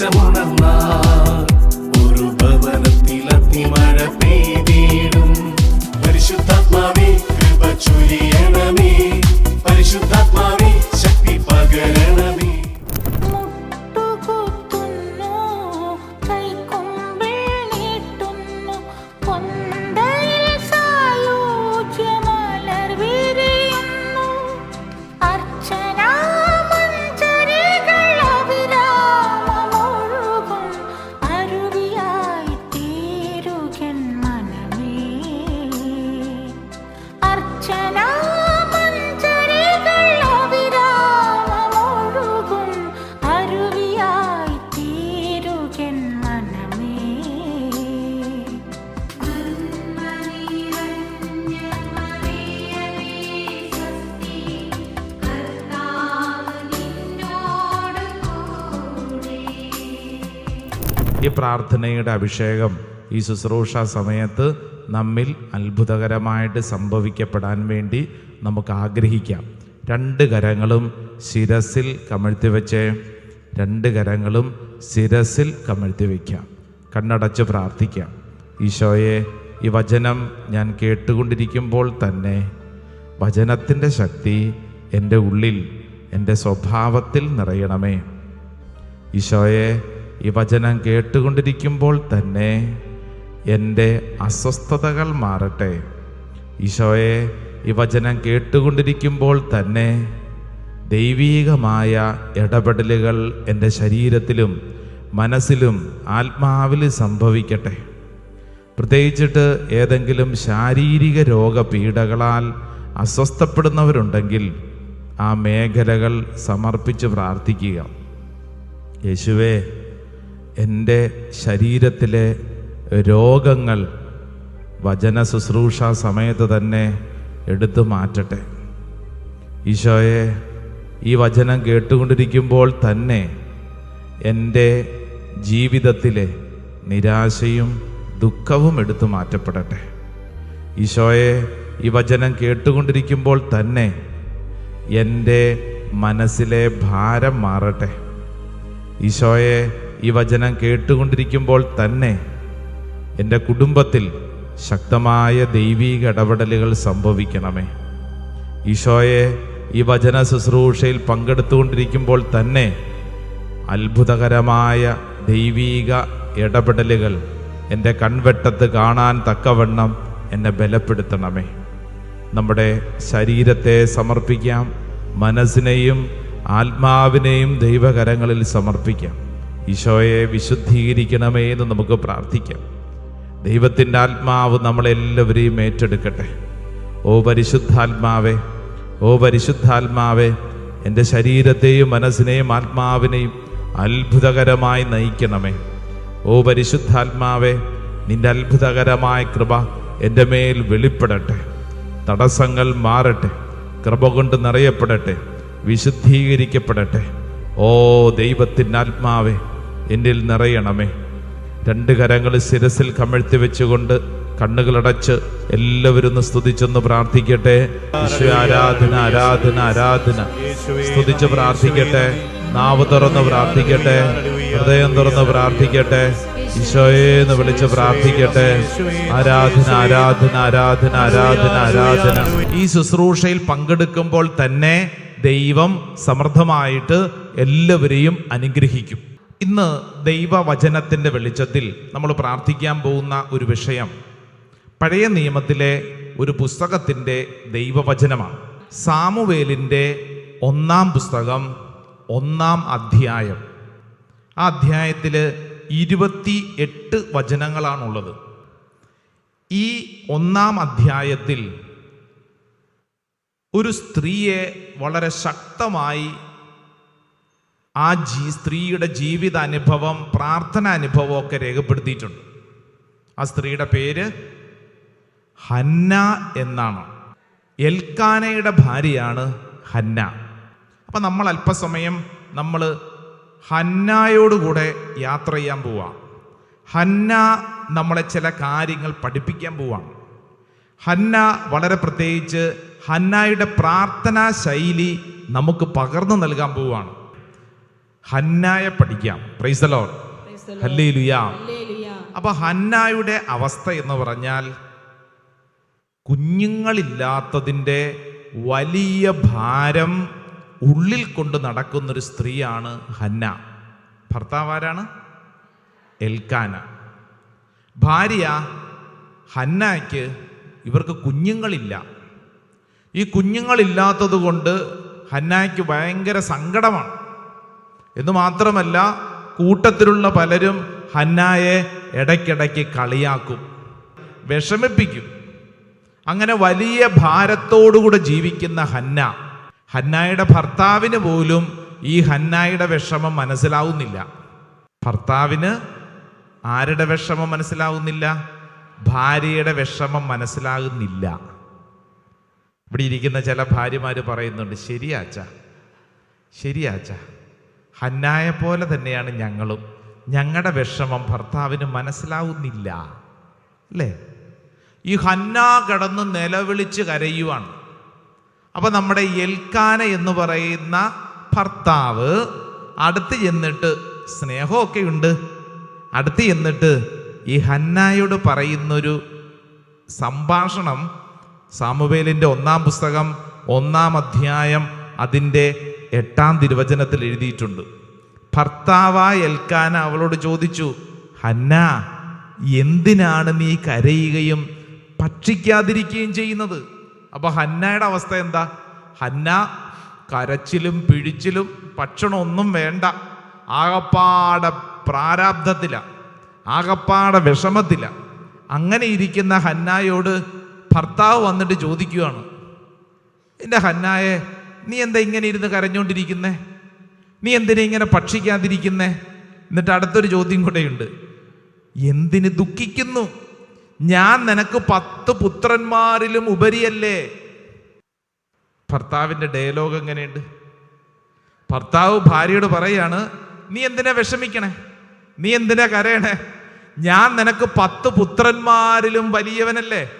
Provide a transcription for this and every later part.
தேசமுணர்ந்தார் ஒரு பவனத்தில் പ്രാർത്ഥനയുടെ അഭിഷേകം ഈ ശുശ്രൂഷ സമയത്ത് നമ്മിൽ അത്ഭുതകരമായിട്ട് സംഭവിക്കപ്പെടാൻ വേണ്ടി നമുക്ക് ആഗ്രഹിക്കാം. രണ്ട് കരങ്ങളും ശിരസിൽ കമഴ്ത്തി വെച്ച്. രണ്ട് കരങ്ങളും ശിരസിൽ കമഴ്ത്തി വയ്ക്കാം കണ്ണടച്ച് പ്രാർത്ഥിക്കാം. ഈശോയെ ഈ വചനം ഞാൻ കേട്ടുകൊണ്ടിരിക്കുമ്പോൾ തന്നെ വചനത്തിന്റെ ശക്തി എന്റെ ഉള്ളിൽ എന്റെ സ്വഭാവത്തിൽ നിറയണമേ. ഈശോയെ ഈ വചനം കേട്ടുകൊണ്ടിരിക്കുമ്പോൾ തന്നെ എന്റെ അസ്വസ്ഥതകൾ മാറട്ടെ. ഈശോയെ ഈ വചനം കേട്ടുകൊണ്ടിരിക്കുമ്പോൾ തന്നെ ദൈവീകമായ ഇടപെടലുകൾ എന്റെ ശരീരത്തിലും മനസ്സിലും ആത്മാവിലും സംഭവിക്കട്ടെ. പ്രത്യേകിച്ചിട്ട് ഏതെങ്കിലും ശാരീരിക രോഗപീഠകളാൽ അസ്വസ്ഥപ്പെടുന്നവരുണ്ടെങ്കിൽ ആ മേഖലകൾ സമർപ്പിച്ച് പ്രാർത്ഥിക്കുക. യേശുവേ എന്റെ ശരീരത്തിലെ രോഗങ്ങൾ വചന ശുശ്രൂഷ സമയത്ത് തന്നെ എടുത്തു മാറ്റട്ടെ. ഈശോയെ ഈ വചനം കേട്ടുകൊണ്ടിരിക്കുമ്പോൾ തന്നെ എന്റെ ജീവിതത്തിലെ നിരാശയും ദുഃഖവും എടുത്തു മാറ്റപ്പെടട്ടെ. ഈശോയെ ഈ വചനം കേട്ടുകൊണ്ടിരിക്കുമ്പോൾ തന്നെ എന്റെ മനസ്സിലെ ഭാരം മാറട്ടെ. ഈശോയെ ഈ വചനം കേട്ടുകൊണ്ടിരിക്കുമ്പോൾ തന്നെ എന്റെ കുടുംബത്തിൽ ശക്തമായ ദൈവീക ഇടപെടലുകൾ സംഭവിക്കണമേ. ഈശോയെ ഈ വചന ശുശ്രൂഷയിൽ പങ്കെടുത്തുകൊണ്ടിരിക്കുമ്പോൾ തന്നെ അത്ഭുതകരമായ ദൈവീക ഇടപെടലുകൾ എന്റെ കൺവെട്ടത്ത് കാണാൻ തക്കവണ്ണം എന്നെ ബലപ്പെടുത്തണമേ. നമ്മുടെ ശരീരത്തെ സമർപ്പിക്കാം മനസ്സിനെയും ആത്മാവിനെയും ദൈവകരങ്ങളിൽ സമർപ്പിക്കാം. ഈശോയെ വിശുദ്ധീകരിക്കണമേ എന്ന് നമുക്ക് പ്രാർത്ഥിക്കാം. ദൈവത്തിന്റെ ആത്മാവ് നമ്മളെല്ലാവരെയും ഏറ്റെടുക്കട്ടെ. ഓ പരിശുദ്ധാത്മാവേ ഓ പരിശുദ്ധാത്മാവേ എന്റെ ശരീരത്തെയും മനസ്സിനെയും ആത്മാവിനെയും അത്ഭുതകരമായി നയിക്കണമേ. ഓ പരിശുദ്ധാത്മാവേ നിന്റെ അത്ഭുതകരമായ കൃപ എന്റെ മേൽ വെളിപ്പെടട്ടെ. തടസ്സങ്ങൾ മാറട്ടെ കൃപ കൊണ്ട് നിറയപ്പെടട്ടെ വിശുദ്ധീകരിക്കപ്പെടട്ടെ. ഓ ദൈവത്തിന്റെ ആത്മാവേ എന്നിൽ നിറയണമേ. രണ്ട് കരങ്ങൾ ശിരസിൽ കമഴ്ത്തി വെച്ചുകൊണ്ട് കണ്ണുകളടച്ച് എല്ലാവരും ഒന്ന് സ്തുതിച്ചൊന്ന് പ്രാർത്ഥിക്കട്ടെ. ആരാധന ആരാധന ആരാധന. സ്തുതിച്ച് പ്രാർത്ഥിക്കട്ടെ. നാവ് തുറന്ന് പ്രാർത്ഥിക്കട്ടെ. ഹൃദയം തുറന്ന് പ്രാർത്ഥിക്കട്ടെ. ഈശോയെന്ന് വിളിച്ച് പ്രാർത്ഥിക്കട്ടെ. ആരാധന ആരാധന ആരാധന ആരാധന ആരാധന. ഈ ശുശ്രൂഷയിൽ പങ്കെടുക്കുമ്പോൾ തന്നെ ദൈവം സമൃദ്ധമായിട്ട് എല്ലാവരെയും അനുഗ്രഹിക്കും. ഇന്ന് ദൈവവചനത്തിന്റെ വെളിച്ചത്തിൽ നമ്മൾ പ്രാർത്ഥിക്കാൻ പോകുന്ന ഒരു വിഷയം പഴയ നിയമത്തിലെ ഒരു പുസ്തകത്തിന്റെ ദൈവവചനമാണ്. സാമുവേലിന്റെ ഒന്നാം പുസ്തകം ഒന്നാം അധ്യായം. ആ അധ്യായത്തിൽ ഇരുപത്തി എട്ട് വചനങ്ങളാണുള്ളത്. ഈ ഒന്നാം അധ്യായത്തിൽ ഒരു സ്ത്രീയെ വളരെ ശക്തമായി ആ ജീ സ്ത്രീയുടെ ജീവിതാനുഭവം പ്രാർത്ഥന അനുഭവമൊക്കെ രേഖപ്പെടുത്തിയിട്ടുണ്ട്. ആ സ്ത്രീയുടെ പേര് ഹന്ന എന്നാണ്. എൽക്കാനയുടെ ഭാര്യയാണ് ഹന്ന. അപ്പം നമ്മൾ അല്പസമയം നമ്മൾ ഹന്നായോടുകൂടെ യാത്ര ചെയ്യാൻ പോവാം. ഹന്ന നമ്മളെ ചില കാര്യങ്ങൾ പഠിപ്പിക്കാൻ പോവാണ് ഹന്ന വളരെ പ്രത്യേകിച്ച് ഹന്നായുടെ പ്രാർത്ഥനാ ശൈലി നമുക്ക് പകർന്നു നൽകാൻ പോവുകയാണ് ഹന്നായെ പഠിക്കാം. Praise the Lord hallelujah. അപ്പൊ ഹന്നായുടെ അവസ്ഥ എന്ന് പറഞ്ഞാൽ കുഞ്ഞുങ്ങളില്ലാത്തതിന്റെ വലിയ ഭാരം ഉള്ളിൽ കൊണ്ട് നടക്കുന്നൊരു സ്ത്രീയാണ് ഹന്ന. ഭർത്താവ് ആരാണ്? എൽക്കാന. ഭാര്യ ഹന്നയ്ക്ക് ഇവർക്ക് കുഞ്ഞുങ്ങളില്ല. ഈ കുഞ്ഞുങ്ങളില്ലാത്തത് കൊണ്ട് ഹന്നയ്ക്ക് ഭയങ്കര സങ്കടമാണ്. എന്ന് മാത്രമല്ല കൂട്ടത്തിലുള്ള പലരും ഹന്നായെ ഇടയ്ക്കിടയ്ക്ക് കളിയാക്കും വിഷമിപ്പിക്കും. അങ്ങനെ വലിയ ഭാരത്തോടുകൂടെ ജീവിക്കുന്ന ഹന്ന ഹന്നായുടെ ഭർത്താവിന് പോലും ഈ ഹന്നായുടെ വിഷമം മനസ്സിലാവുന്നില്ല. ഭർത്താവിന് ആരുടെ വിഷമം മനസ്സിലാവുന്നില്ല? ഭാര്യയുടെ വിഷമം മനസ്സിലാകുന്നില്ല. ഇവിടെ ഇരിക്കുന്ന ചില ഭാര്യമാർ പറയുന്നുണ്ട് ശരിയാച്ച ശരിയാച്ച ഹന്നായെ പോലെ തന്നെയാണ് ഞങ്ങളും. ഞങ്ങളുടെ വിഷമം ഭർത്താവിന് മനസ്സിലാവുന്നില്ല. അല്ലേ? ഈ ഹന്ന കിടന്ന് നിലവിളിച്ച് കരയുവാണ്. അപ്പം നമ്മുടെ എൽക്കാന എന്ന് പറയുന്ന ഭർത്താവ് അടുത്ത് ചെന്നിട്ട് സ്നേഹമൊക്കെ ഉണ്ട്. അടുത്ത് ചെന്നിട്ട് ഈ ഹന്നായോട് പറയുന്നൊരു സംഭാഷണം സാമുവേലിന്റെ ഒന്നാം പുസ്തകം ഒന്നാം അധ്യായം അതിന്റെ എട്ടാം തിരുവചനത്തിൽ എഴുതിയിട്ടുണ്ട്. ഭർത്താവായ എൽക്കാന അവളോട് ചോദിച്ചു ഹന്ന എന്തിനാണ് നീ കരയുകയും ഭക്ഷിക്കാതിരിക്കുകയും ചെയ്യുന്നത്? അപ്പോൾ ഹന്നയുടെ അവസ്ഥ എന്താ? ഹന്ന കരച്ചിലും പിഴിച്ചിലും ഭക്ഷണമൊന്നും വേണ്ട. ആകപ്പാടെ പ്രാരാബ്ധത്തില ആകപ്പാടെ വിഷമത്തില. അങ്ങനെ ഇരിക്കുന്ന ഹന്നായോട് ഭർത്താവ് വന്നിട്ട് ചോദിക്കുകയാണ്. എന്റെ ഹന്നായെ നീ എന്താ ഇങ്ങനെ ഇരുന്ന് കരഞ്ഞുകൊണ്ടിരിക്കുന്നേ നീ എന്തിനാ ഇങ്ങനെ ഭക്ഷിക്കാതിരിക്കുന്നേ? എന്നിട്ട് അടുത്തൊരു ചോദ്യം കൂടെയുണ്ട്. എന്തിന് ദുഃഖിക്കുന്നു? ഞാൻ നിനക്ക് പത്ത് പുത്രന്മാരിലും ഉപരിയല്ലേ? ഭർത്താവിന്റെ ഡയലോഗ് എങ്ങനെയുണ്ട്? ഭർത്താവ് ഭാര്യയോട് പറയാണ് നീ എന്തിനാ വിഷമിക്കണേ? നീ എന്തിനാ കരയണേ? ഞാൻ നിനക്ക് പത്ത് പുത്രന്മാരിലും വലിയവനല്ലേ?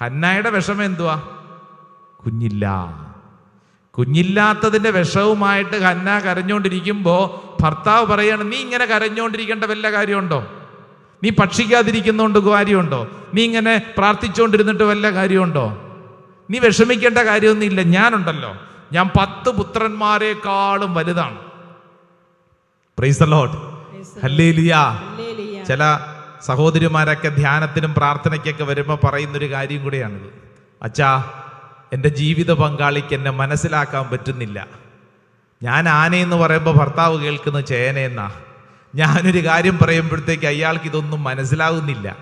ഹന്നായുടെ വിഷമം എന്തുവാ? കുഞ്ഞില്ല. കുഞ്ഞില്ലാത്തതിന്റെ വിഷവുമായിട്ട് ഹന്ന കരഞ്ഞുകൊണ്ടിരിക്കുമ്പോൾ ഭർത്താവ് പറയാണ് നീ ഇങ്ങനെ കരഞ്ഞുകൊണ്ടിരിക്കേണ്ട വല്ല കാര്യമുണ്ടോ? നീ ഭക്ഷിക്കാതിരിക്കുന്നതുകൊണ്ട് കാര്യമുണ്ടോ? നീ ഇങ്ങനെ പ്രാർത്ഥിച്ചുകൊണ്ടിരുന്നിട്ട് വല്ല കാര്യമുണ്ടോ? നീ വിഷമിക്കേണ്ട കാര്യമൊന്നുമില്ല ഞാനുണ്ടല്ലോ. ഞാൻ പത്ത് പുത്രന്മാരെക്കാളും വലുതാണ്. ചില സഹോദരിമാരൊക്കെ ധ്യാനത്തിനും പ്രാർത്ഥനയ്ക്കൊക്കെ വരുമ്പോൾ പറയുന്നൊരു കാര്യം കൂടിയാണിത് അച്ഛാ എന്റെ ജീവിത പങ്കാളിക്ക് എന്നെ മനസ്സിലാക്കാൻ പറ്റുന്നില്ല. ഞാൻ ആനയെന്ന് പറയുമ്പോൾ ഭർത്താവ് കേൾക്കുന്ന ചേനയെന്നാ ഞാനൊരു കാര്യം പറയുമ്പോഴത്തേക്ക് അയാൾക്ക് ഇതൊന്നും മനസ്സിലാകുന്നില്ല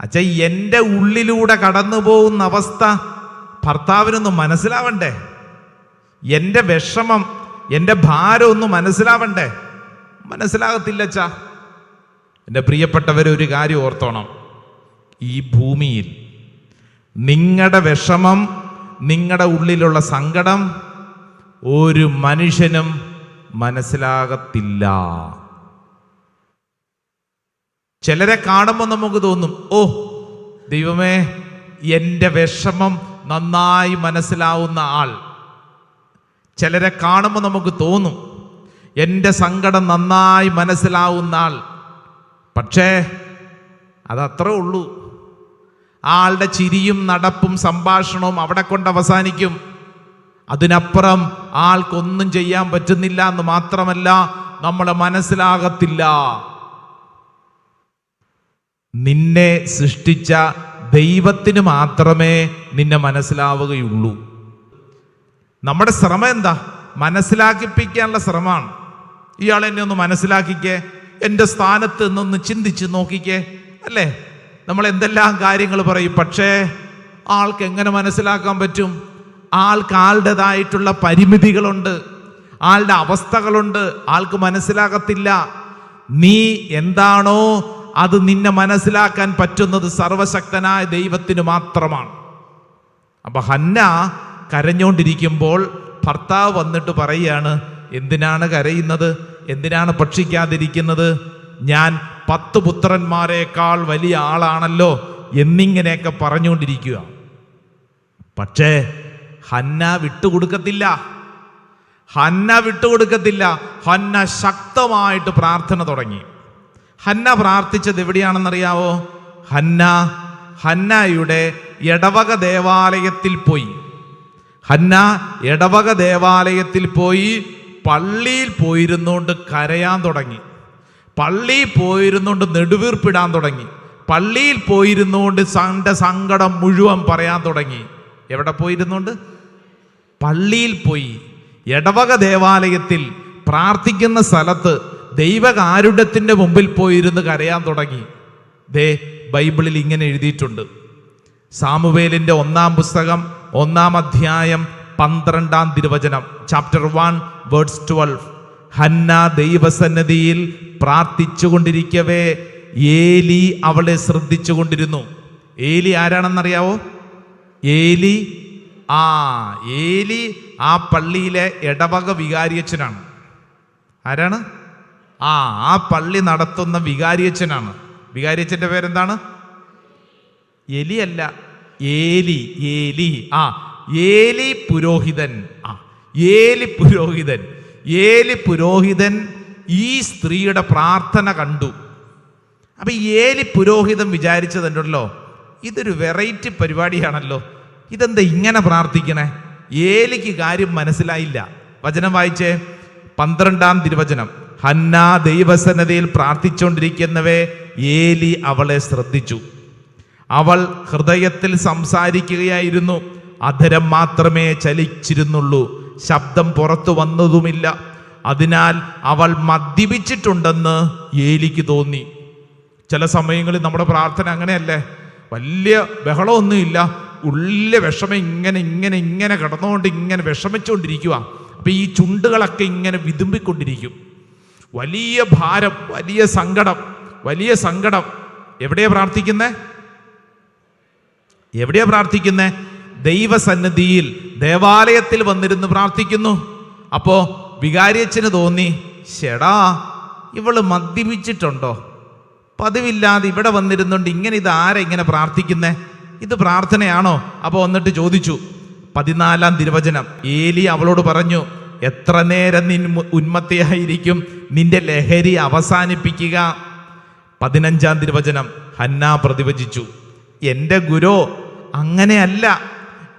അച്ഛ എന്റെ ഉള്ളിലൂടെ കടന്നു പോകുന്ന അവസ്ഥ ഭർത്താവിനൊന്ന് മനസ്സിലാവണ്ടേ? എന്റെ വിഷമം എന്റെ ഭാരം ഒന്ന് മനസ്സിലാവണ്ടേ? മനസ്സിലാകത്തില്ല അച്ഛാ. എന്റെ പ്രിയപ്പെട്ടവരൊരു കാര്യം ഓർത്തോണം. ഈ ഭൂമിയിൽ നിങ്ങളുടെ വിഷമം നിങ്ങളുടെ ഉള്ളിലുള്ള സങ്കടം ഒരു മനുഷ്യനും മനസ്സിലാകത്തില്ല. ചിലരെ കാണുമ്പോൾ നമുക്ക് തോന്നും ഓ ദൈവമേ എന്റെ വിഷമം നന്നായി മനസ്സിലാവുന്ന ആൾ. ചിലരെ കാണുമ്പോൾ നമുക്ക് തോന്നും എന്റെ സങ്കടം നന്നായി മനസ്സിലാവുന്ന ആൾ. പക്ഷേ അതത്രേ ഉള്ളൂ. ആ ആളുടെ ചിരിയും നടപ്പും സംഭാഷണവും അവിടെ കൊണ്ട് അവസാനിക്കും. അതിനപ്പുറം ആൾക്കൊന്നും ചെയ്യാൻ പറ്റുന്നില്ല എന്ന് മാത്രമല്ല നമ്മളെ മനസ്സിലാകത്തില്ല. നിന്നെ സൃഷ്ടിച്ച ദൈവത്തിന് മാത്രമേ നിന്നെ മനസ്സിലാവുകയുള്ളൂ. നമ്മുടെ ശ്രമം എന്താ? മനസ്സിലാക്കിപ്പിക്കാനുള്ള ശ്രമമാണ്. ഇയാൾ എന്നെ ഒന്ന് മനസ്സിലാക്കിക്കേ. എന്റെ സ്ഥാനത്ത് നിന്നൊന്ന് ചിന്തിച്ച് നോക്കിക്കേ. അല്ലേ? നമ്മൾ എന്തെല്ലാം കാര്യങ്ങൾ പറയും? പക്ഷേ ആൾക്ക് എങ്ങനെ മനസ്സിലാക്കാൻ പറ്റും? ആൾക്ക് ആളുടേതായിട്ടുള്ള പരിമിതികളുണ്ട്. ആളുടെ അവസ്ഥകളുണ്ട്. ആൾക്ക് മനസ്സിലാകത്തില്ല. നീ എന്താണോ അത് നിന്നെ മനസ്സിലാക്കാൻ പറ്റുന്നത് സർവശക്തനായ ദൈവത്തിന് മാത്രമാണ്. അപ്പൊ ഹന്ന കരഞ്ഞുകൊണ്ടിരിക്കുമ്പോൾ ഭർത്താവ് വന്നിട്ട് പറയുകയാണ് എന്തിനാണ് കരയുന്നത്? എന്തിനാണ് ഭക്ഷിക്കാതിരിക്കുന്നത്? ഞാൻ പത്ത് പുത്രന്മാരെക്കാൾ വലിയ ആളാണല്ലോ എന്നിങ്ങനെയൊക്കെ പറഞ്ഞുകൊണ്ടിരിക്കുക. പക്ഷേ ഹന്ന വിട്ടുകൊടുക്കത്തില്ല. ഹന്ന വിട്ടുകൊടുക്കത്തില്ല. ഹന്ന ശക്തമായിട്ട് പ്രാർത്ഥന തുടങ്ങി. ഹന്ന പ്രാർത്ഥിച്ചത് എവിടെയാണെന്നറിയാവോ? ഹന്ന ഹന്നയുടെ എടവക ദേവാലയത്തിൽ പോയി. ഹന്ന എടവക ദേവാലയത്തിൽ പോയി പള്ളിയിൽ പോയിരുന്നുകൊണ്ട് കരയാൻ തുടങ്ങി. പള്ളിയിൽ പോയിരുന്നുകൊണ്ട് നെടുവീർപ്പിടാൻ തുടങ്ങി. പള്ളിയിൽ പോയിരുന്നുകൊണ്ട് തന്റെ സങ്കടം മുഴുവൻ പറയാൻ തുടങ്ങി. എവിടെ പോയിരുന്നുകൊണ്ട്? പള്ളിയിൽ പോയി. ഇടവക ദേവാലയത്തിൽ പ്രാർത്ഥിക്കുന്ന സ്ഥലത്ത് ദൈവകാരുണ്യത്തിന്റെ മുമ്പിൽ പോയിരുന്ന് കരയാൻ തുടങ്ങി. ദേ ബൈബിളിൽ ഇങ്ങനെ എഴുതിയിട്ടുണ്ട്. സാമുവേലിന്റെ ഒന്നാം പുസ്തകം ഒന്നാം അധ്യായം പന്ത്രണ്ടാം തിരുവചനം chapter one words twelve Hannah ദൈവസന്നതിയിൽ പ്രാർത്ഥിച്ചുകൊണ്ടിരിക്കവേ. ഏലി അവളെ ശ്രദ്ധിച്ചുകൊണ്ടിരുന്നു. ഏലി ആരാണെന്നറിയാവോ? ഏലി ആ ഏലി ആ പള്ളിയിലെ ഇടവക വികാരിയച്ഛനാണ്. ആരാണ്? ആ ആ പള്ളി നടത്തുന്ന വികാരിയച്ഛനാണ്. വികാരിയച്ഛന്റെ പേരെന്താണ്? എലിയല്ല ഏലി ഏലി ആ ഏലി പുരോഹിതൻ ആ ഏലി പുരോഹിതൻ. ഏലി പുരോഹിതൻ ഈ സ്ത്രീയുടെ പ്രാർത്ഥന കണ്ടു. അപ്പം ഏലി പുരോഹിതൻ വിചാരിച്ചതുണ്ടല്ലോ ഇതൊരു വെറൈറ്റി പരിപാടിയാണല്ലോ. ഇതെന്താ ഇങ്ങനെ പ്രാർത്ഥിക്കണേ? ഏലിക്ക് കാര്യം മനസ്സിലായില്ല. വചനം വായിച്ചേ. പന്ത്രണ്ടാം തിരുവചനം. ഹന്ന ദൈവസന്നതയിൽ പ്രാർത്ഥിച്ചുകൊണ്ടിരിക്കുന്നവേ ഏലി അവളെ ശ്രദ്ധിച്ചു. അവൾ ഹൃദയത്തിൽ സംസാരിക്കുകയായിരുന്നു. അധരം മാത്രമേ ചലിച്ചിരുന്നുള്ളൂ. ശബ്ദം പുറത്തു വന്നതുമില്ല. അതിനാൽ അവൾ മദ്യപിച്ചിട്ടുണ്ടെന്ന് ഏലിക്ക് തോന്നി. ചില സമയങ്ങളിൽ നമ്മുടെ പ്രാർത്ഥന അങ്ങനെയല്ലേ? വലിയ ബഹളമൊന്നുമില്ല. ഉള്ളിലെ വിഷമം ഇങ്ങനെ ഇങ്ങനെ ഇങ്ങനെ കിടന്നുകൊണ്ട് ഇങ്ങനെ വിഷമിച്ചുകൊണ്ടിരിക്കുക അപ്പം ഈ ചുണ്ടുകളൊക്കെ ഇങ്ങനെ വിതുമ്പിക്കൊണ്ടിരിക്കും. വലിയ ഭാരം വലിയ സങ്കടം വലിയ സങ്കടം. എവിടെയാ പ്രാർത്ഥിക്കുന്നേ? എവിടെയാ പ്രാർത്ഥിക്കുന്നേ? ദൈവസന്നിധിയിൽ ദേവാലയത്തിൽ വന്നിരുന്ന് പ്രാർത്ഥിക്കുന്നു. അപ്പോ വികാരിയച്ഛന് തോന്നി ഷെടാ ഇവൾ മദ്യപിച്ചിട്ടുണ്ടോ? പതിവില്ലാതെ ഇവിടെ വന്നിരുന്നുണ്ട് ഇങ്ങനെ ഇത് ആരെങ്ങനെ പ്രാർത്ഥിക്കുന്നേ? ഇത് പ്രാർത്ഥനയാണോ? അപ്പോൾ വന്നിട്ട് ചോദിച്ചു. പതിനാലാം തിരുവചനം. ഏലി അവളോട് പറഞ്ഞു എത്ര നേരം നിൻ ഉന്മത്തയായിരിക്കും നിന്റെ ലഹരി അവസാനിപ്പിക്കുക. പതിനഞ്ചാം തിരുവചനം. ഹന്ന പ്രതിവചിച്ചു. എന്റെ ഗുരു അങ്ങനെയല്ല.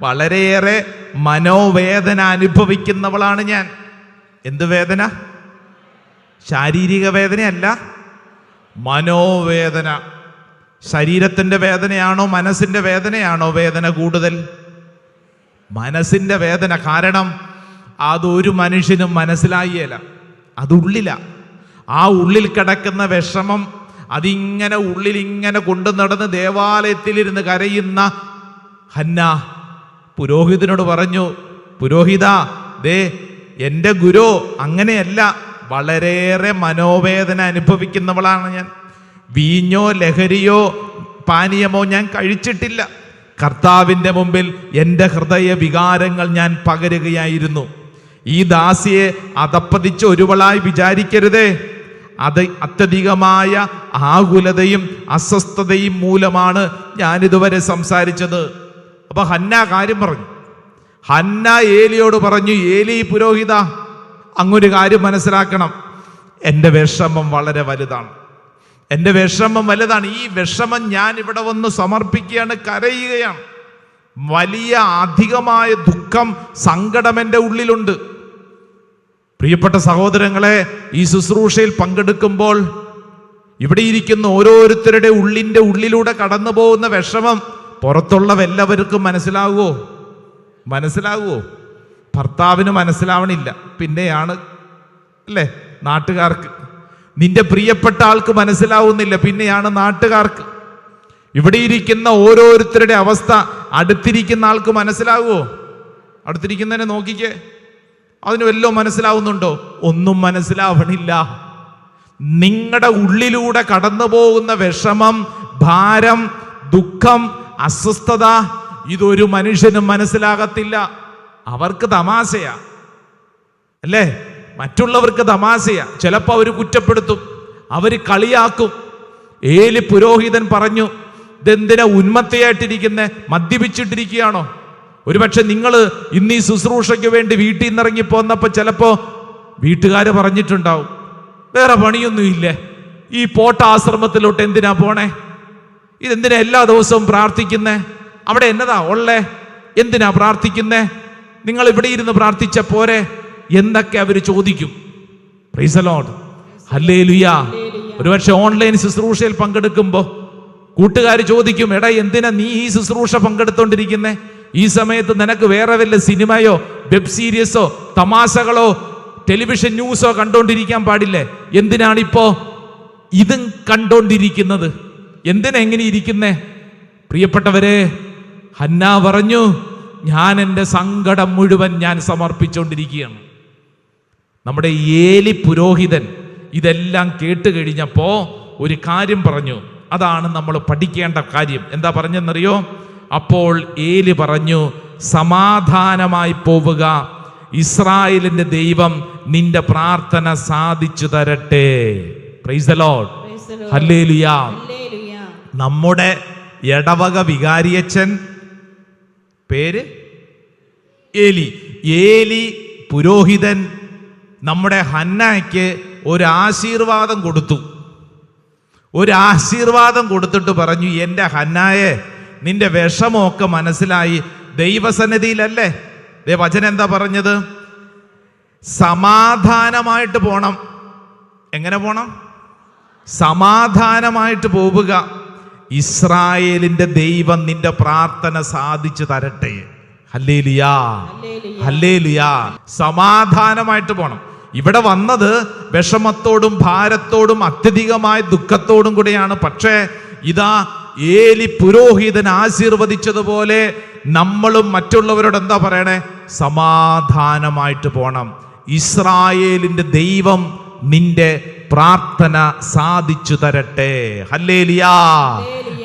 വളരെയേറെ മനോവേദന അനുഭവിക്കുന്നവളാണ് ഞാൻ. എന്ത് വേദന? ശാരീരിക വേദനയല്ല. മനോവേദന. ശരീരത്തിന്റെ വേദനയാണോ മനസ്സിന്റെ വേദനയാണോ വേദന കൂടുതൽ? മനസ്സിന്റെ വേദന. കാരണം അതൊരു മനുഷ്യനും മനസ്സിലായില്ല അതുള്ളില. ആ ഉള്ളിൽ കിടക്കുന്ന വിഷമം അതിങ്ങനെ ഉള്ളിൽ ഇങ്ങനെ കൊണ്ടു നടന്ന് ദേവാലയത്തിലിരുന്ന് കരയുന്ന ഹന്ന. പുരോഹിതനോട് പറഞ്ഞു പുരോഹിത ദേ എന്റെ ഗുരു അങ്ങനെയല്ല വളരെയേറെ മനോവേദന അനുഭവിക്കുന്നവളാണ് ഞാൻ. വീഞ്ഞോ ലഹരിയോ പാനീയമോ ഞാൻ കഴിച്ചിട്ടില്ല. കർത്താവിന്റെ മുമ്പിൽ എന്റെ ഹൃദയ വികാരങ്ങൾ ഞാൻ പകരുകയായിരുന്നു. ഈ ദാസിയെ അതപ്പതിച്ച് ഒരുവളായി വിചാരിക്കരുതേ. അത് അത്യധികമായ ആകുലതയും അസ്വസ്ഥതയും മൂലമാണ് ഞാനിതുവരെ സംസാരിച്ചത്. അപ്പൊ ഹന്ന കാര്യം പറഞ്ഞു. ഹന്ന ഏലിയോട് പറഞ്ഞു ഏലി പുരോഹിത അങ്ങൊരു കാര്യം മനസ്സിലാക്കണം. എന്റെ വിഷമം വളരെ വലുതാണ്. എന്റെ വിഷമം വലുതാണ്. ഈ വിഷമം ഞാൻ ഇവിടെ വന്ന് സമർപ്പിക്കുകയാണ് കരയുകയാണ്. വലിയ അധികമായ ദുഃഖം സങ്കടം എന്റെ ഉള്ളിലുണ്ട്. പ്രിയപ്പെട്ട സഹോദരങ്ങളെ ഈ ശുശ്രൂഷയിൽ പങ്കെടുക്കുമ്പോൾ ഇവിടെ ഇരിക്കുന്ന ഓരോരുത്തരുടെ ഉള്ളിന്റെ ഉള്ളിലൂടെ കടന്നു പോകുന്ന വിഷമം പുറത്തുള്ള എല്ലാവർക്കും മനസ്സിലാകുമോ മനസ്സിലാകുമോ ഭർത്താവിന് മനസ്സിലാവണില്ല. പിന്നെയാണ് അല്ലേ? നാട്ടുകാർക്ക്. നിന്റെ പ്രിയപ്പെട്ട ആൾക്ക് മനസ്സിലാവുന്നില്ല. പിന്നെയാണ് നാട്ടുകാർക്ക്. ഇവിടെ ഇരിക്കുന്ന ഓരോരുത്തരുടെ അവസ്ഥ അടുത്തിരിക്കുന്ന ആൾക്ക് മനസ്സിലാകുമോ അടുത്തിരിക്കുന്നതിനെ നോക്കിക്കേ. അതിന് വല്ലതും മനസ്സിലാവുന്നുണ്ടോ? ഒന്നും മനസ്സിലാവണില്ല. നിങ്ങളുടെ ഉള്ളിലൂടെ കടന്നു പോകുന്ന വിഷമം ഭാരം ദുഃഖം അസ്വസ്ഥത ഇതൊരു മനുഷ്യനും മനസ്സിലാകത്തില്ല. അവർക്ക് തമാശയാ. അല്ലേ? മറ്റുള്ളവർക്ക് തമാശയാ. ചിലപ്പോൾ അവർ കുറ്റപ്പെടുത്തും. അവർ കളിയാക്കും. ഏലി പുരോഹിതൻ പറഞ്ഞു ഇതെന്തിനാ ഉന്മത്തയായിട്ടിരിക്കുന്നെ? മദ്യപിച്ചിട്ടിരിക്കുകയാണോ? ഒരുപക്ഷെ നിങ്ങൾ ഇന്ന് ഈ ശുശ്രൂഷയ്ക്ക് വേണ്ടി വീട്ടിൽ നിന്ന് ഇറങ്ങി പോന്നപ്പോൾ ചിലപ്പോൾ വീട്ടുകാർ പറഞ്ഞിട്ടുണ്ടാവും വേറെ പണിയൊന്നുമില്ലേ? ഈ പോട്ട ആശ്രമത്തിലോട്ട് എന്തിനാ പോണേ? ഇതെന്തിനാ എല്ലാ ദിവസവും പ്രാർത്ഥിക്കുന്നേ? അവിടെ എന്നതാ ഉള്ളേ? എന്തിനാ പ്രാർത്ഥിക്കുന്നേ? നിങ്ങൾ ഇവിടെ ഇരുന്ന് പ്രാർത്ഥിച്ച പോരെ? എന്നൊക്കെ അവർ ചോദിക്കും. പ്രീസലോഡ് ഹല്ലേ ലുയാ ഒരുപക്ഷെ ഓൺലൈൻ ശുശ്രൂഷയിൽ പങ്കെടുക്കുമ്പോൾ കൂട്ടുകാർ ചോദിക്കും എടാ എന്തിനാ നീ ഈ ശുശ്രൂഷ പങ്കെടുത്തോണ്ടിരിക്കുന്നേ? ഈ സമയത്ത് നിനക്ക് വേറെ വല്ല സിനിമയോ വെബ് സീരീസോ തമാശകളോ ടെലിവിഷൻ ന്യൂസോ കണ്ടോണ്ടിരിക്കാൻ പാടില്ലേ? എന്തിനാണിപ്പോ ഇതും കണ്ടോണ്ടിരിക്കുന്നത്? എന്തിനാ എങ്ങനെ ഇരിക്കുന്നേ? പ്രിയപ്പെട്ടവരെ ഹന്ന പറഞ്ഞു ഞാൻ എന്റെ സങ്കടം മുഴുവൻ ഞാൻ സമർപ്പിച്ചുകൊണ്ടിരിക്കുകയാണ് നമ്മുടെ ഏലി പുരോഹിതൻ ഇതെല്ലാം കേട്ട് കഴിഞ്ഞപ്പോ ഒരു കാര്യം പറഞ്ഞു. അതാണ് നമ്മൾ പഠിക്കേണ്ട കാര്യം. എന്താ പറഞ്ഞെന്നറിയോ? അപ്പോൾ ഏലി പറഞ്ഞു സമാധാനമായി പോവുക. ഇസ്രായേലിന്റെ ദൈവം നിന്റെ പ്രാർത്ഥന സാധിച്ചു തരട്ടെ. പ്രൈസ് ലോഡ് ഹല്ലേലുയാ നമ്മുടെ എടവക വികാരിയച്ഛൻ പേര്? ഏലി ഏലി പുരോഹിതൻ നമ്മുടെ ഹന്നയ്ക്ക് ഒരു ആശീർവാദം കൊടുത്തു. ഒരു ആശീർവാദം കൊടുത്തിട്ട് പറഞ്ഞു എന്റെ ഹന്നായെ നിന്റെ വിഷമമൊക്കെ മനസ്സിലായി. ദൈവസന്നിധിയിലല്ലേ? ദേ വചനം എന്താ പറഞ്ഞത്? സമാധാനമായിട്ട് പോണം. എങ്ങനെ പോണം? സമാധാനമായിട്ട് പോവുക. ഇസ്രായേലിന്റെ ദൈവം നിന്റെ പ്രാർത്ഥന സാധിച്ചു തരട്ടെ. ഹല്ലേലിയാ. ഹല്ലേലിയാ. സമാധാനമായിട്ട് പോണം. ഇവിടെ വന്നത് വിഷമത്തോടും ഭാരത്തോടും അത്യധികമായ ദുഃഖത്തോടും കൂടെയാണ്. പക്ഷേ ഇതാ ഏലി പുരോഹിതൻ ആശീർവദിച്ചതുപോലെ നമ്മളും മറ്റുള്ളവരോട് എന്താ പറയണേ? സമാധാനമായിട്ട് പോണം. ഇസ്രായേലിന്റെ ദൈവം നിന്റെ പ്രാർത്ഥന സാധിച്ചു തരട്ടെ. ഹല്ലേലിയാ.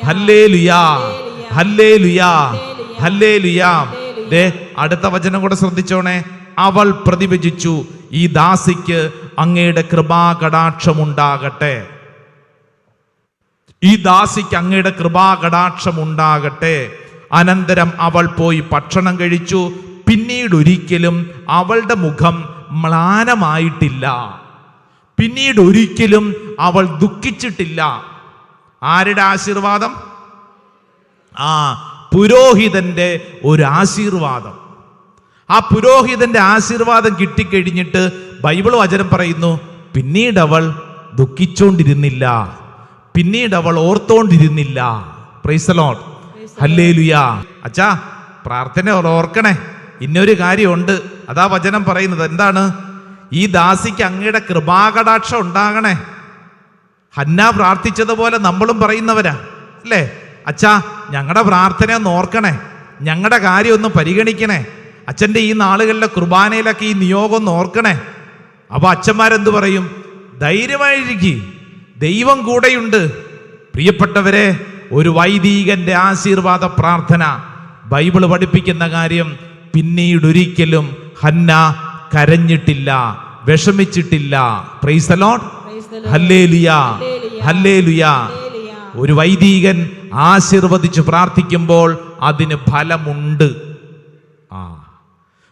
ഹല്ലേലുയാ. ഹല്ലേലുയാ. ഹല്ലേലുയാ. ദേ അടുത്ത വചനം കൂടെ ശ്രദ്ധിച്ചോണേ. അവൾ പ്രതിഭജിച്ചു. ഈ ദാസിക്ക് അങ്ങയുടെ കൃപാകടാക്ഷം ഉണ്ടാകട്ടെ ഈ ദാസിക്ക് അങ്ങയുടെ കൃപാകടാക്ഷം ഉണ്ടാകട്ടെ അനന്തരം അവൾ പോയി ഭക്ഷണം കഴിച്ചു. പിന്നീട് ഒരിക്കലും അവളുടെ മുഖം മ്ലാനമായിട്ടില്ല. പിന്നീട് ഒരിക്കലും അവൾ ദുഃഖിച്ചിട്ടില്ല. ആരുടെ ആശീർവാദം? ആ പുരോഹിതന്റെ ഒരു ആശീർവാദം. ആ പുരോഹിതന്റെ ആശീർവാദം കിട്ടിക്കഴിഞ്ഞിട്ട് ബൈബിൾ വചനം പറയുന്നു പിന്നീട് അവൾ ദുഃഖിച്ചോണ്ടിരുന്നില്ല. പിന്നീട് അവൾ ഓർത്തോണ്ടിരുന്നില്ല. പ്രൈസലോട്ട് ഹല്ലേലുയാ അച്ഛാ പ്രാർത്ഥന ഓർക്കണേ. ഇന്നൊരു കാര്യമുണ്ട്. അതാ വചനം പറയുന്നത്. എന്താണ്? ഈ ദാസിക്ക് അങ്ങയുടെ കൃപാകടാക്ഷം ഉണ്ടാകണേ. ഹന്ന പ്രാർത്ഥിച്ചതുപോലെ നമ്മളും പറയുന്നവരാ അല്ലേ? അച്ഛാ ഞങ്ങളുടെ പ്രാർത്ഥന ഒന്ന് ഓർക്കണേ ഞങ്ങളുടെ കാര്യം ഒന്ന് പരിഗണിക്കണേ അച്ഛന്റെ ഈ നാളുകളിലെ കുർബാനയിലൊക്കെ ഈ നിയോഗം ഒന്ന് ഓർക്കണേ. അപ്പൊ അച്ഛന്മാരെന്ത് പറയും? ധൈര്യമായിരിക്കും ദൈവം കൂടെയുണ്ട്. പ്രിയപ്പെട്ടവരെ ഒരു വൈദികന്റെ ആശീർവാദ പ്രാർത്ഥന ബൈബിൾ പഠിപ്പിക്കുന്ന കാര്യം പിന്നീടൊരിക്കലും ഹന്ന കരഞ്ഞിട്ടില്ല വിഷമിച്ചിട്ടില്ല. പ്രൈസലോട്ട് ഹല്ലേലുയാ ഹല്ലേലുയാ ഒരു വൈദികൻ ആശീർവദിച്ച് പ്രാർത്ഥിക്കുമ്പോൾ അതിന് ഫലമുണ്ട്. ആ.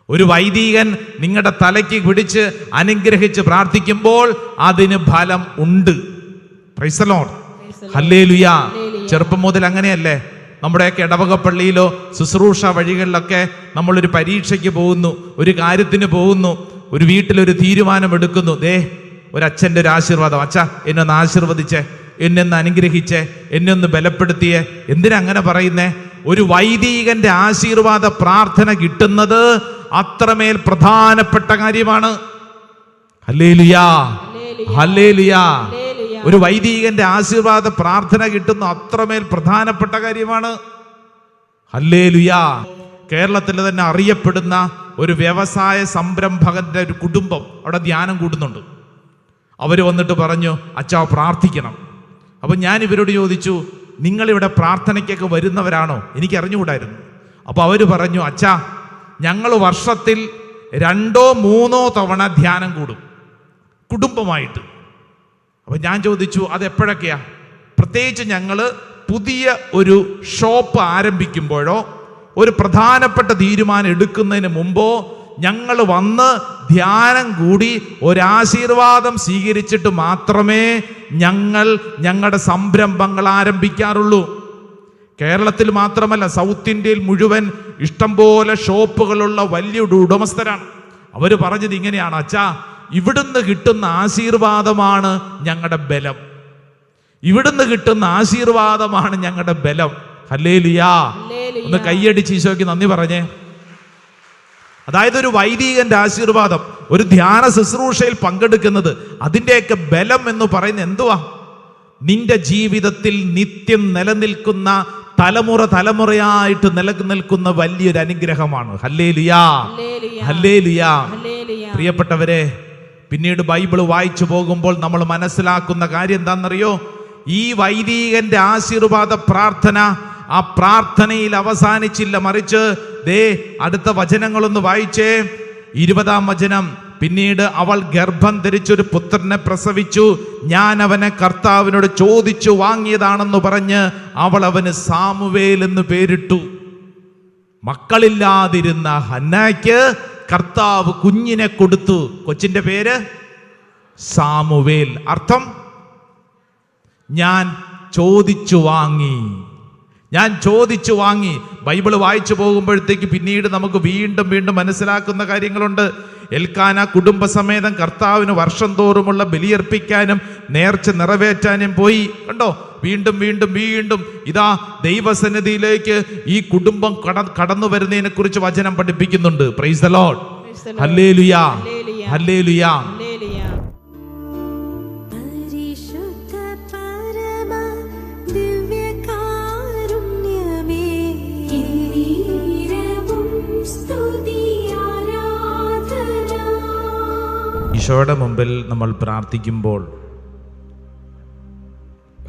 ഒരു വൈദികൻ നിങ്ങളുടെ തലയ്ക്ക് പിടിച്ച് അനുഗ്രഹിച്ച് പ്രാർത്ഥിക്കുമ്പോൾ അതിന് ഫലം ഉണ്ട്. പ്രൈസലോൺ ഹല്ലേലുയാ. ചെറുപ്പം മുതൽ അങ്ങനെയല്ലേ? നമ്മുടെയൊക്കെ ഇടവകപ്പള്ളിയിലോ ശുശ്രൂഷ വഴികളിലൊക്കെ നമ്മളൊരു പരീക്ഷയ്ക്ക് പോകുന്നു ഒരു കാര്യത്തിന് പോകുന്നു ഒരു വീട്ടിലൊരു തീരുമാനം എടുക്കുന്നു ദേ ഒരു അച്ഛന്റെ ഒരു ആശീർവാദം. അച്ഛ എന്നെ ഒന്ന് ആശീർവദിച്ചേ എന്നെ ഒന്ന് അനുഗ്രഹിച്ചേ എന്നെ ഒന്ന് ബലപ്പെടുത്തിയേ. എന്തിനാ അങ്ങനെ പറയുന്നേ? ഒരു വൈദികന്റെ ആശീർവാദ പ്രാർത്ഥന കിട്ടുന്നത് അത്രമേൽ പ്രധാനപ്പെട്ട കാര്യമാണ്. ഹല്ലേലുയാ. ഹല്ലേലുയാ. ഒരു വൈദികന്റെ ആശീർവാദ പ്രാർത്ഥന കിട്ടുന്ന അത്രമേൽ പ്രധാനപ്പെട്ട കാര്യമാണ്. ഹല്ലേലുയാ. കേരളത്തിൽ തന്നെ അറിയപ്പെടുന്ന ഒരു വ്യവസായ സംരംഭകന്റെ ഒരു കുടുംബം അവിടെ ധ്യാനം കൂടുന്നുണ്ട്. അവർ വന്നിട്ട് പറഞ്ഞു അച്ഛാ പ്രാർത്ഥിക്കണം. അപ്പം ഞാൻ ഇവരോട് ചോദിച്ചു നിങ്ങളിവിടെ പ്രാർത്ഥനയ്ക്കൊക്കെ വരുന്നവരാണോ? എനിക്ക് അറിഞ്ഞുകൂടായിരുന്നു അപ്പോൾ അവർ പറഞ്ഞു അച്ഛാ ഞങ്ങൾ വർഷത്തിൽ രണ്ടോ മൂന്നോ തവണ ധ്യാനം കൂടും. കുടുംബമായിട്ട്. അപ്പം ഞാൻ ചോദിച്ചു അതെപ്പോഴൊക്കെയാ? പ്രത്യേകിച്ച് ഞങ്ങൾ പുതിയ ഒരു ഷോപ്പ് ആരംഭിക്കുമ്പോഴോ ഒരു പ്രധാനപ്പെട്ട തീരുമാനം എടുക്കുന്നതിന് മുമ്പോ ഞങ്ങൾ വന്ന് ധ്യാനം കൂടി ഒരാശീർവാദം സ്വീകരിച്ചിട്ട് മാത്രമേ ഞങ്ങൾ ഞങ്ങളുടെ സംരംഭങ്ങൾ ആരംഭിക്കാറുള്ളൂ. കേരളത്തിൽ മാത്രമല്ല സൗത്ത് ഇന്ത്യയിൽ മുഴുവൻ ഇഷ്ടംപോലെ ഷോപ്പുകളുള്ള വലിയ ഉടമസ്ഥരാണ്. അവർ പറഞ്ഞത് ഇങ്ങനെയാണ് അച്ഛാ ഇവിടുന്ന് കിട്ടുന്ന ആശീർവാദമാണ് ഞങ്ങളുടെ ബലം. ഇവിടുന്ന് കിട്ടുന്ന ആശീർവാദമാണ് ഞങ്ങളുടെ ബലം. ഹല്ലേലിയാ. ഒന്ന് കൈയടിച്ച് ഈശോയ്ക്ക് നന്ദി പറഞ്ഞേ. അതായത് ഒരു വൈദികന്റെ ആശീർവാദം. ഒരു ധ്യാന ശുശ്രൂഷയിൽ പങ്കെടുക്കുന്നത് അതിന്റെയൊക്കെ ബലം എന്ന് പറയുന്നത് എന്തുവാ? നിന്റെ ജീവിതത്തിൽ നിത്യം നിലനിൽക്കുന്ന തലമുറ തലമുറയായിട്ട് നിലനിൽക്കുന്ന വലിയൊരു അനുഗ്രഹമാണ് ഹല്ലേലിയാ. ഹല്ലേലിയാ. പ്രിയപ്പെട്ടവരെ പിന്നീട് ബൈബിൾ വായിച്ചു പോകുമ്പോൾ നമ്മൾ മനസ്സിലാക്കുന്ന കാര്യം എന്താണെന്നറിയോ? ഈ വൈദികന്റെ ആശീർവാദ പ്രാർത്ഥന ആ പ്രാർത്ഥനയിൽ അവസാനിച്ചില്ല. മറിച്ച് ദേ അടുത്ത വചനങ്ങളൊന്ന് വായിച്ചേ. ഇരുപതാം വചനം പിന്നീട് അവൾ ഗർഭം ധരിച്ചൊരു പുത്രനെ പ്രസവിച്ചു. ഞാൻ അവനെ കർത്താവിനോട് ചോദിച്ചു വാങ്ങിയതാണെന്ന് പറഞ്ഞ് അവൾ അവന് സാമുവേൽ എന്ന് പേരിട്ടു. മക്കളില്ലാതിരുന്ന ഹന്നായ്ക്ക് കർത്താവ് കുഞ്ഞിനെ കൊടുത്തു. കൊച്ചിന്റെ പേര്? സാമുവേൽ. അർത്ഥം? ഞാൻ ചോദിച്ചു വാങ്ങി. ഞാൻ ചോദിച്ചു വാങ്ങി. ബൈബിൾ വായിച്ചു പോകുമ്പോഴത്തേക്ക് പിന്നീട് നമുക്ക് വീണ്ടും വീണ്ടും മനസ്സിലാക്കുന്ന കാര്യങ്ങളുണ്ട്. എൽക്കാന കുടുംബസമേതം കർത്താവിന് വർഷം തോറുമുള്ള ബലിയർപ്പിക്കാനും നേർച്ച നിറവേറ്റാനും പോയി. കണ്ടോ? വീണ്ടും വീണ്ടും വീണ്ടും ഇതാ ദൈവസന്നിധിയിലേക്ക് ഈ കുടുംബം കട കടന്നു വരുന്നതിനെ കുറിച്ച് വചനം പഠിപ്പിക്കുന്നുണ്ട്. Praise the lord hallelujah hallelujah ഈശോയുടെ മുമ്പിൽ നമ്മൾ പ്രാർത്ഥിക്കുമ്പോൾ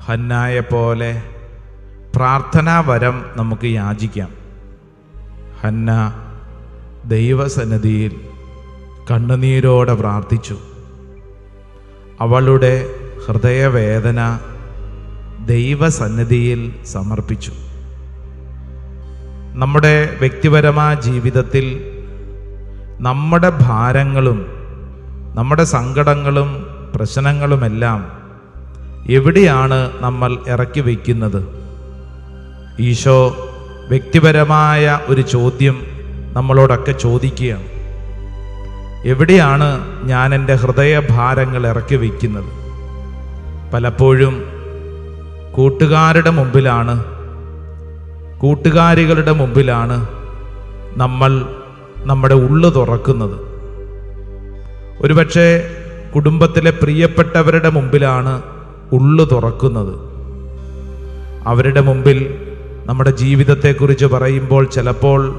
ഹന്നായെ പോലെ പ്രാർത്ഥനാ വരം നമുക്ക് യാചിക്കാം. ഹന്ന ദൈവസന്നിധിയിൽ കണ്ണുനീരോടെ പ്രാർത്ഥിച്ചു. അവളുടെ ഹൃദയവേദന ദൈവസന്നിധിയിൽ സമർപ്പിച്ചു. നമ്മുടെ വ്യക്തിപരമായ ജീവിതത്തിൽ നമ്മുടെ ഭാരങ്ങളും നമ്മുടെ സങ്കടങ്ങളും പ്രശ്നങ്ങളുമെല്ലാം എവിടെയാണ് നമ്മൾ ഇറക്കി വയ്ക്കുന്നത്? ഈശോ വ്യക്തിപരമായ ഒരു ചോദ്യം നമ്മളോടൊക്കെ ചോദിക്കുകയാണ്. എവിടെയാണ് ഞാൻ എന്റെ ഹൃദയഭാരങ്ങൾ ഇറക്കി വയ്ക്കുന്നത്? പലപ്പോഴും കൂട്ടുകാരുടെ മുമ്പിലാണ് കൂട്ടുകാരികളുടെ മുമ്പിലാണ് നമ്മൾ നമ്മുടെ ഉള്ളു തുറക്കുന്നത്. ഒരുപക്ഷെ കുടുംബത്തിലെ പ്രിയപ്പെട്ടവരുടെ മുമ്പിലാണ് ഉള്ളു തുറക്കുന്നത്. അവരുടെ മുമ്പിൽ നമ്മുടെ ജീവിതത്തെക്കുറിച്ച് പറയുമ്പോൾ ചിലപ്പോൾ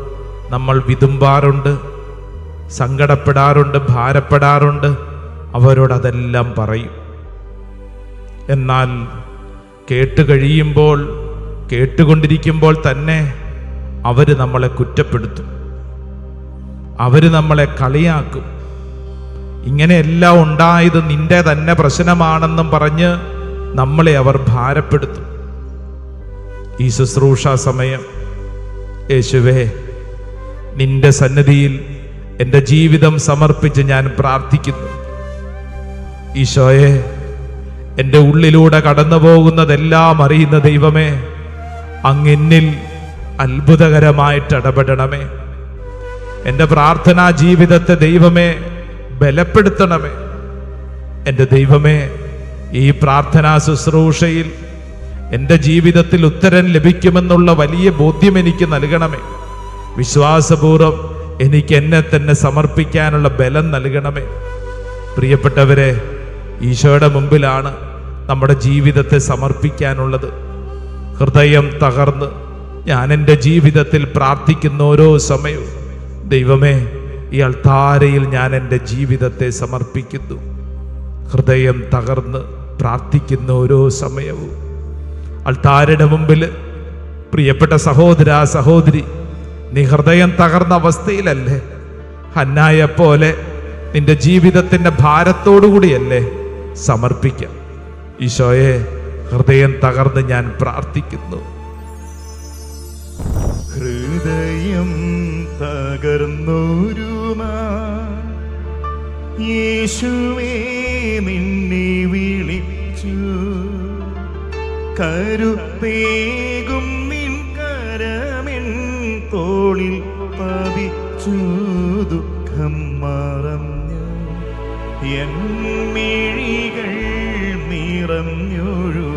നമ്മൾ വിതുമ്പാറുണ്ട് സങ്കടപ്പെടാറുണ്ട് ഭാരപ്പെടാറുണ്ട് അവരോടതെല്ലാം പറയും. എന്നാൽ കേട്ട് കഴിയുമ്പോൾ കേട്ടുകൊണ്ടിരിക്കുമ്പോൾ തന്നെ അവർ നമ്മളെ കുറ്റപ്പെടുത്തും. അവർ നമ്മളെ കളിയാക്കും. ഇങ്ങനെയെല്ലാം ഉണ്ടായത് നിന്റെ തന്നെ പ്രശ്നമാണെന്നും പറഞ്ഞ് നമ്മളെ അവർ ഭാരപ്പെടുത്തും. ഈ ശുശ്രൂഷ സമയം. യേശുവേ നിന്റെ സന്നിധിയിൽ എന്റെ ജീവിതം സമർപ്പിച്ച് ഞാൻ പ്രാർത്ഥിക്കുന്നു. ഈശോയെ എന്റെ ഉള്ളിലൂടെ കടന്നു പോകുന്നതെല്ലാം അറിയുന്ന ദൈവമേ അങ്ങിന്നിൽ അത്ഭുതകരമായിട്ട് ഇടപെടണമേ. എന്റെ പ്രാർത്ഥനാ ജീവിതത്തെ ദൈവമേ ബലപ്പെടുത്തണമേ. എന്റെ ദൈവമേ ഈ പ്രാർത്ഥനാ ശുശ്രൂഷയിൽ എന്റെ ജീവിതത്തിൽ ഉത്തരം ലഭിക്കുമെന്നുള്ള വലിയ ബോധ്യം എനിക്ക് നൽകണമേ. വിശ്വാസപൂർവം എനിക്ക് എന്നെ തന്നെ സമർപ്പിക്കാനുള്ള ബലം നൽകണമേ. പ്രിയപ്പെട്ടവരെ ഈശോയുടെ മുമ്പിലാണ് നമ്മുടെ ജീവിതത്തെ സമർപ്പിക്കാനുള്ളത്. ഹൃദയം തകർന്ന് ഞാൻ എന്റെ ജീവിതത്തിൽ പ്രാർത്ഥിക്കുന്ന ഓരോ സമയവും ദൈവമേ ഈ അൾത്താരയിൽ ഞാൻ എന്റെ ജീവിതത്തെ സമർപ്പിക്കുന്നു. ഹൃദയം തകർന്ന് പ്രാർത്ഥിക്കുന്ന ഓരോ സമയവും. അൾത്താരയുടെ മുമ്പിൽ പ്രിയപ്പെട്ട സഹോദര സഹോദരി നീ ഹൃദയം തകർന്ന അവസ്ഥയിലല്ലേ? ഹന്നായ പോലെ നിന്റെ ജീവിതത്തിന്റെ ഭാരത്തോടുകൂടിയല്ലേ? സമർപ്പിക്കാം. ഈശോയെ ഹൃദയം തകർന്ന് ഞാൻ പ്രാർത്ഥിക്കുന്നു. ഹൃദയം തകർന്നൊരുമാ യേശുവേ നിന്നെ വിളിച്ചു. കരുത്തേകും നിൻ കരമെൻ തോളിൽ പവിച്ചു ദുഃഖം മറഞ്ഞു. എൻ മിഴികൾ നിറഞ്ഞൊഴുകി.